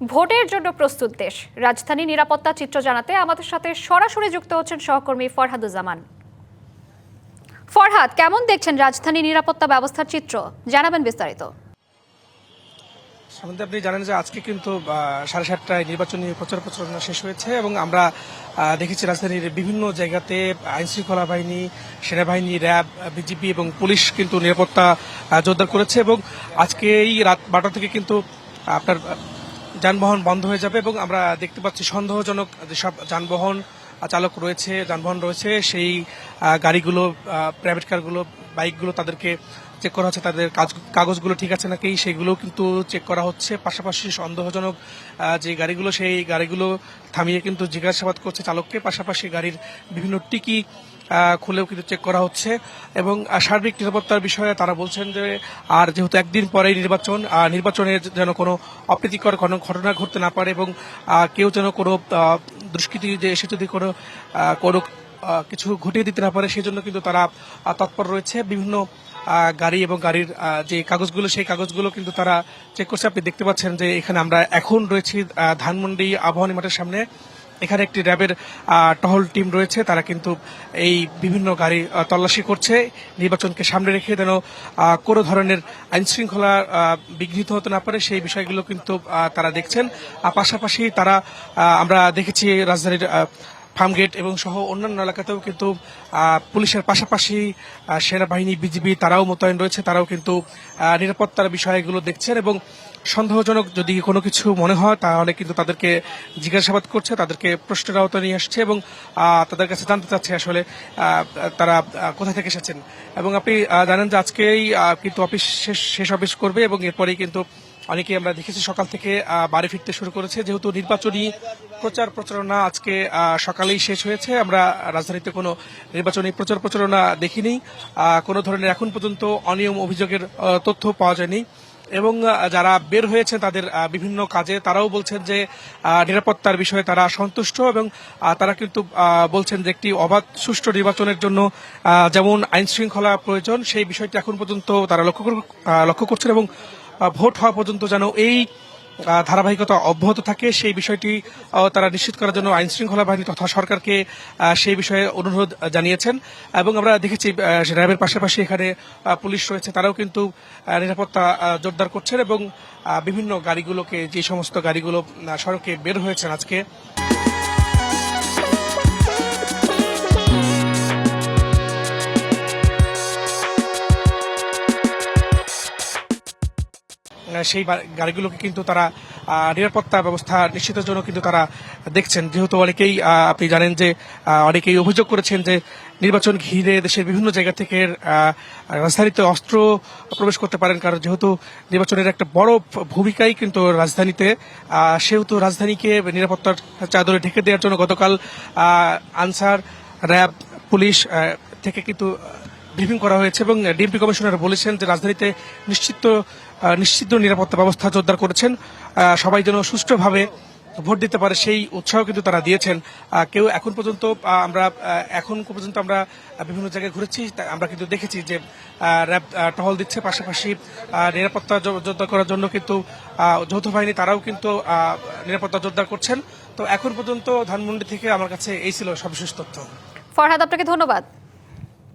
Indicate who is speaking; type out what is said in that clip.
Speaker 1: ভোটের জন্য প্রস্তুত দেশ। রাজধানী নিরাপত্তা চিত্র জানাতে আমাদের সাথে সরাসরি যুক্ত হচ্ছেন সহকর্মী ফরহাদুজ্জামান। ফরহাদ, কেমন দেখছেন রাজধানী নিরাপত্তা ব্যবস্থার চিত্র? জানাবেন বিস্তারিত।
Speaker 2: সম্বন্ধে আপনি জানেন যে আজকে কিন্তু সাড়ে সাতটায় নির্বাচনী প্রচার প্রচারণা শেষ হয়েছে এবং আমরা দেখেছি রাজধানীর বিভিন্ন জায়গাতে আইন শৃঙ্খলা বাহিনী, সেনাবাহিনী, র্যাব, বিজিবি এবং পুলিশ কিন্তু নিরাপত্তা জোরদার করেছে এবং আজকে এই রাত বারোটা থেকে কিন্তু আপনার যানবাহন বন্ধ হয়ে যাবে এবং আমরা দেখতে পাচ্ছি সন্দেহজনক যেসব যানবাহন চালক রয়েছে, যানবাহন রয়েছে, সেই গাড়িগুলো প্রাইভেট কারগুলো বাইকগুলো তাদেরকে চেক করা হচ্ছে, তাদের কাগজগুলো ঠিক আছে নাকি সেগুলো কিন্তু চেক করা হচ্ছে। পাশাপাশি সন্দেহজনক যে গাড়িগুলো, সেই গাড়িগুলো থামিয়ে কিন্তু জিজ্ঞাসাবাদ করছে চালককে। পাশাপাশি গাড়ির বিভিন্ন টিকি খুলেও কিন্তু চেক করা হচ্ছে। এবং সার্বিক নিরাপত্তার বিষয়ে তারা বলছেন যে, আর যেহেতু একদিন পরেই নির্বাচন নির্বাচনে যেন কোনো অপ্রীতিকর ঘটনা ঘটতে না পারে এবং কেউ যেন কোনো দুষ্কৃতি যে এসে যদি কোনো কোনো কিছু ঘটিয়ে দিতে না পারে সেই জন্য কিন্তু তারা তৎপর রয়েছে। বিভিন্ন গাড়ি এবং গাড়ির যে কাগজগুলো, সেই কাগজগুলো কিন্তু তারা চেক করছে। আপনি দেখতে পাচ্ছেন যে, এখানে আমরা এখন রয়েছি ধানমন্ডি আবহানী মাঠের সামনে। এখানে একটি র্যাবের টহল টিম রয়েছে। তারা কিন্তু এই বিভিন্ন গাড়ি তল্লাশি করছে। নির্বাচনকে সামনে রেখে যেন কোনো ধরনের আইনশৃঙ্খলা বিঘ্নিত হতে না পারে, সেই বিষয়গুলো কিন্তু তারা দেখছেন। পাশাপাশি তারা আমরা দেখেছি রাজধানীর ফার্মগেট এবং সহ অন্যান্য এলাকাতেও কিন্তু পুলিশের পাশাপাশি সেনাবাহিনী, বিজিবি তারাও মোতায়েন রয়েছে, তারাও কিন্তু নিরাপত্তার বিষয়গুলো দেখছেন এবং সন্দেহজনক যদি কোনো কিছু মনে হয়, তাহলে কিন্তু তাদেরকে জিজ্ঞাসাবাদ করছে, তাদেরকে প্রশ্নের আওতায় নিয়ে আসছে এবং তাদের কাছে জানতে চাচ্ছে আসলে তারা কোথা থেকে এসেছেন। এবং আপনি জানেন যে আজকেই কিন্তু অফিস শেষ শেষ অফিস করবে এবং এরপরেই কিন্তু অনেকে আমরা দেখেছি সকাল থেকে বাড়ি ফিরতে শুরু করেছে। যেহেতু নির্বাচনী প্রচার প্রচারণা আজকে সকালেই শেষ হয়েছে। আমরা রাজধানীতে কোনো নির্বাচনী প্রচার প্রচারণা দেখিনি। কোনো ধরনের এখন পর্যন্ত অনিয়ম অভিযোগের তথ্য পাওয়া যায়নি। এবং যারা বের হয়েছে তাদের বিভিন্ন কাজে, তারাও বলছেন যে নিরাপত্তার বিষয়ে তারা সন্তুষ্ট এবং তারা কিন্তু বলছেন যে একটি অবাধ সুষ্ঠু নির্বাচনের জন্য যেমন আইন শৃঙ্খলা প্রয়োজন, সেই বিষয়টি এখন পর্যন্ত তারা লক্ষ্য লক্ষ্য করছেন এবং ভোট হওয়া পর্যন্ত যেন এই ধারাবাহিকতা অব্যাহত থাকে, সেই বিষয়টি তারা নিশ্চিত করার জন্য আইন শৃঙ্খলা বাহিনী তথা সরকারকে সেই বিষয়ে অনুরোধ জানিয়েছেন। এবং আমরা দেখেছি র্যাবের পাশাপাশি এখানে পুলিশ রয়েছে, তারাও কিন্তু নিরাপত্তা জোরদার করছেন এবং বিভিন্ন গাড়িগুলোকে, যে সমস্ত গাড়িগুলো সড়কে বের হয়েছেন আজকে সেই গাড়িগুলোকে কিন্তু তারা নিরাপত্তা ব্যবস্থা নিশ্চিতের জন্য কিন্তু তারা দেখছেন। যেহেতু অনেকেই আপনি জানেন যে অনেকেই অভিযোগ করেছেন যে নির্বাচন ঘিরে দেশের বিভিন্ন জায়গা থেকে রাজধানীতে অস্ত্র প্রবেশ করতে পারেন। কারণ যেহেতু নির্বাচনের একটা বড় ভূমিকাই কিন্তু রাজধানীতে সেহেতু রাজধানীকে নিরাপত্তার চাদরে ঢেকে দেওয়ার জন্য গতকাল আনসার, র্যাব, পুলিশ থেকে কিন্তু ব্রিফিং করা হয়েছে এবং ডিএমপি কমিশনার বলেছেন যে রাজধানীতে নিশ্চিত নিশ্চিত নিরাপত্তা ব্যবস্থা জোরদার করেছেন। সবাই যেন সুষ্ঠুভাবে ভোট দিতে পারে সেই উৎসাহ কিন্তু তারা দিয়েছেন। কেউ এখন পর্যন্ত আমরা এখন পর্যন্ত আমরা বিভিন্ন জায়গায় ঘুরেছি আমরা কিন্তু দেখেছি যে র্যাব টহল দিচ্ছে পাশাপাশি নিরাপত্তা জোরদার করার জন্য কিন্তু যৌথ বাহিনী তারাও কিন্তু নিরাপত্তা জোরদার করছেন। তো এখন পর্যন্ত ধানমন্ডি থেকে আমার কাছে এই ছিল সর্বশেষ তথ্য।
Speaker 1: ফরহাদ, আপনাকে ধন্যবাদ।